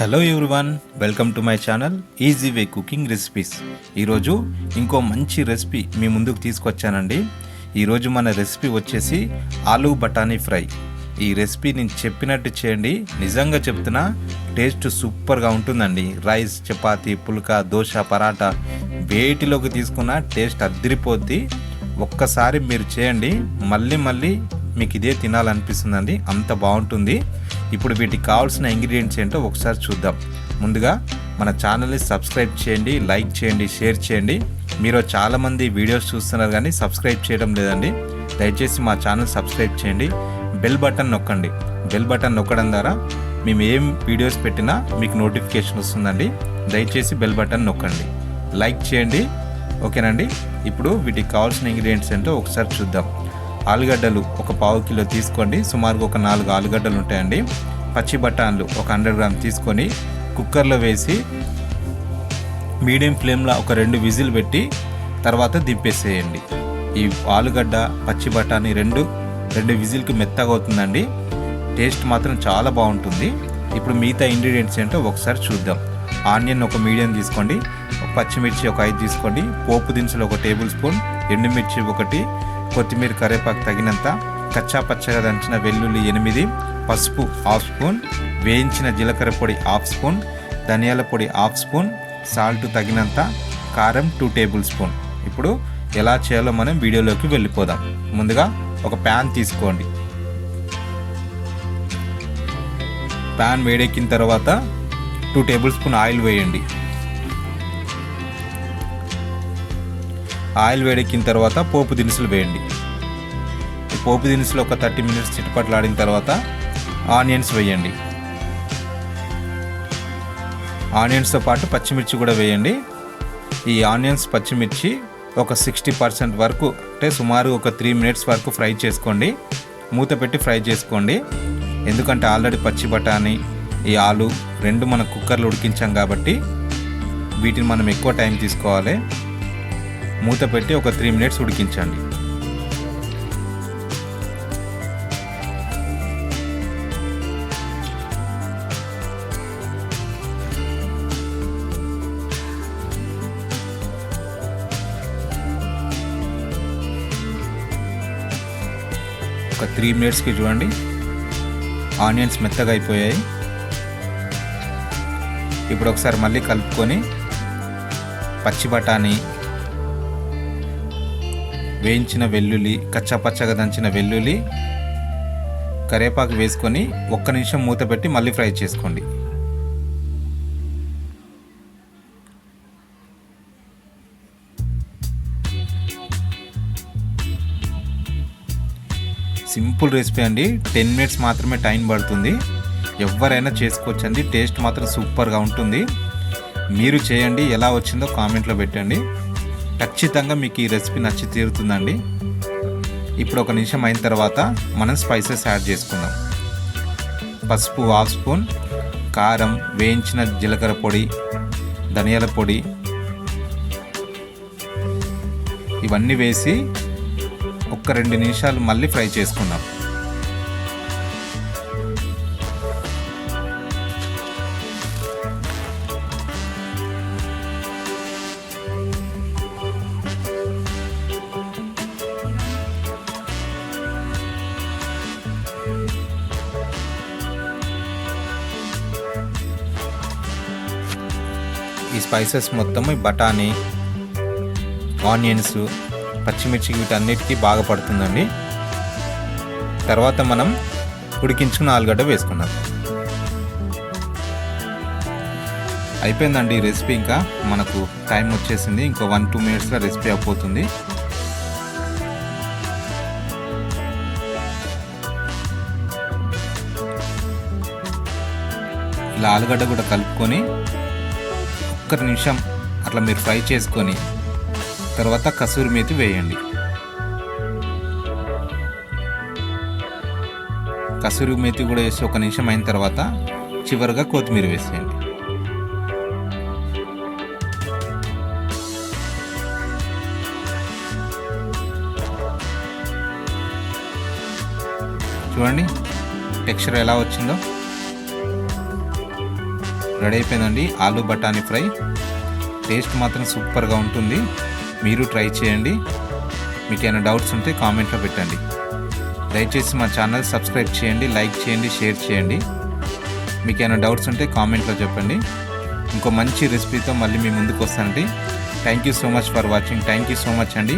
Hello everyone welcome to my channel easy way cooking recipes ఈరోజు ఇంకో మంచి recipe మీ ముందుకు తీసుకొచ్చానండి. ఈరోజు మన రెసిపీ వచ్చేసి ఆలూ బఠానీ ఫ్రై. ఈ రెసిపీ నేను చెప్పినట్టు చేయండి నిజంగా చెప్తున్నా టేస్ట్ సూపర్గా ఉంటుందండి. రైస్ చపాతీ పుల్కా దోశ పరాటా వేటిలోకి తీసుకున్న టేస్ట్ అద్దరిపోద్ది ఒక్కసారి మీరు చేయండి మళ్ళీ మళ్ళీ మీకు ఇదే తినాలనిపిస్తుందండి అంత బాగుంటుంది. ఇప్పుడు వీటికి కావాల్సిన ఇంగ్రీడియంట్స్ ఏంటో ఒకసారి చూద్దాం. ముందుగా మన ఛానల్ని సబ్స్క్రైబ్ చేయండి లైక్ చేయండి షేర్ చేయండి. మీరు చాలామంది వీడియోస్ చూస్తున్నారు కానీ సబ్స్క్రైబ్ చేయడం లేదండి. దయచేసి మా ఛానల్ సబ్స్క్రైబ్ చేయండి. బెల్ బటన్ నొక్కండి. బెల్ బటన్ నొక్కడం ద్వారా మేము ఏం వీడియోస్ పెట్టినా మీకు నోటిఫికేషన్ వస్తుందండి. దయచేసి బెల్ బటన్ నొక్కండి. లైక్ చేయండి. ఓకేనండి? ఇప్పుడు వీటికి కావాల్సిన ఇంగ్రీడియంట్స్ ఏంటో ఒకసారి చూద్దాం. ఆలుగడ్డలు ఒక పావు కిలో తీసుకోండి. సుమారుగా ఒక నాలుగు ఆలుగడ్డలు ఉంటాయండి. పచ్చి బఠాన్లు ఒక హండ్రెడ్ గ్రామ్ తీసుకొని కుక్కర్లో వేసి మీడియం ఫ్లేమ్లో ఒక రెండు విజిల్ పెట్టి తర్వాత దింపేసేయండి. ఈ ఆలుగడ్డ పచ్చి బఠానీ రెండు రెండు విజిల్కి మెత్తగా అవుతుందండి. టేస్ట్ మాత్రం చాలా బాగుంటుంది. ఇప్పుడు మిగతా ఇంగ్రీడియంట్స్ ఏంటో ఒకసారి చూద్దాం. ఆనియన్ ఒక మీడియం తీసుకోండి. పచ్చిమిర్చి ఒక ఐదు తీసుకోండి. పోపు దినుసులు ఒక టేబుల్ స్పూన్ ఎండుమిర్చి ఒకటి కొత్తిమీర కరేపాకు తగినంత కచ్చా పచ్చగా దంచిన వెల్లుల్లి ఎనిమిది పసుపు హాఫ్ స్పూన్ వేయించిన జీలకర్ర పొడి హాఫ్ స్పూన్ ధనియాల పొడి హాఫ్ స్పూన్ సాల్ట్ తగినంత కారం టూ టేబుల్ స్పూన్. ఇప్పుడు ఎలా చేయాలో మనం వీడియోలోకి వెళ్ళిపోదాం. ముందుగా ఒక ప్యాన్ తీసుకోండి. ప్యాన్ వేడెక్కిన తర్వాత టూ టేబుల్ స్పూన్ ఆయిల్ వేయండి. ఆయిల్ వేడెక్కిన తర్వాత పోపు దినుసులు వేయండి. పోపు దినుసులు ఒక థర్టీ మినిట్స్ చిట్టుపట్లాడిన తర్వాత ఆనియన్స్ వేయండి. ఆనియన్స్తో పాటు పచ్చిమిర్చి కూడా వేయండి. ఈ ఆనియన్స్ పచ్చిమిర్చి ఒక సిక్స్టీ పర్సెంట్ వరకు అంటే సుమారు ఒక త్రీ మినిట్స్ వరకు ఫ్రై చేసుకోండి. మూత పెట్టి ఫ్రై చేసుకోండి. ఎందుకంటే ఆల్రెడీ పచ్చి బఠానీ ఈ ఆలు రెండు మనం కుక్కర్లు ఉడికించాం కాబట్టి వీటిని మనం ఎక్కువ టైం తీసుకోవాలి. మూత పెట్టి ఒక త్రీ మినిట్స్ ఉడికించండి. ఒక త్రీ మినిట్స్కి చూడండి. ఆనియన్స్ మెత్తగా అయిపోయాయి. ఇప్పుడు ఒకసారి మళ్ళీ కలుపుకొని పచ్చి బఠానీ వేయించిన వెల్లుల్లి కచ్చపచ్చగా దంచిన వెల్లుల్లి కరేపాకు వేసుకొని ఒక్క నిమిషం మూత పెట్టి మళ్ళీ ఫ్రై చేసుకోండి. సింపుల్ రెసిపీ అండి. టెన్ మినిట్స్ మాత్రమే టైం పడుతుంది. ఎవరైనా చేసుకోవచ్చండి. టేస్ట్ మాత్రం సూపర్గా ఉంటుంది. మీరు చేయండి. ఎలా వచ్చిందో కామెంట్లో పెట్టండి. ఖచ్చితంగా మీకు ఈ రెసిపీ నచ్చి తీరుతుందండి. ఇప్పుడు ఒక నిమిషం అయిన తర్వాత మనం స్పైసెస్ యాడ్ చేసుకుందాం. పసుపు హాఫ్ స్పూన్ కారం వేయించిన జీలకర్ర పొడి ధనియాల పొడి ఇవన్నీ వేసి ఒక్క రెండు నిమిషాలు మళ్ళీ ఫ్రై చేసుకుందాం. స్పైసెస్ మొత్తం ఈ బఠానీ ఆనియన్స్ పచ్చిమిర్చి వీటన్నిటికీ బాగా పడుతుందండి. తర్వాత మనం ఉడికించుకున్న ఆలుగడ్డ వేసుకున్నాం. అయిపోయిందండి ఈ రెసిపీ ఇంకా. మనకు టైం వచ్చేసింది. ఇంకో వన్ టూ మినిట్స్లో రెసిపీ అయిపోతుంది. ఇలా ఆలుగడ్డ కూడా కలుపుకొని ఒక్క నిమిషం అట్లా మీరు ఫ్రై చేసుకొని తర్వాత కసూరి మేతి వేయండి. కసూరి మేతి కూడా వేసి ఒక నిమిషం అయిన తర్వాత చివరిగా కొత్తిమీర వేసేయండి. చూడండి టెక్స్చర్ ఎలా వచ్చిందో. రెడీ అయిపోయిందండి. ఆలూ బఠానీ ఫ్రై. టేస్ట్ మాత్రం సూపర్గా ఉంటుంది. మీరు ట్రై చేయండి. మీకు ఏమైనా డౌట్స్ ఉంటే కామెంట్లో పెట్టండి. దయచేసి మా ఛానల్ సబ్స్క్రైబ్ చేయండి లైక్ చేయండి షేర్ చేయండి. మీకు ఏమైనా డౌట్స్ ఉంటే కామెంట్లో చెప్పండి. ఇంకో మంచి రెసిపీతో మళ్ళీ మీ ముందుకు వస్తానండి. Thank you so much for watching thank you so much అండి.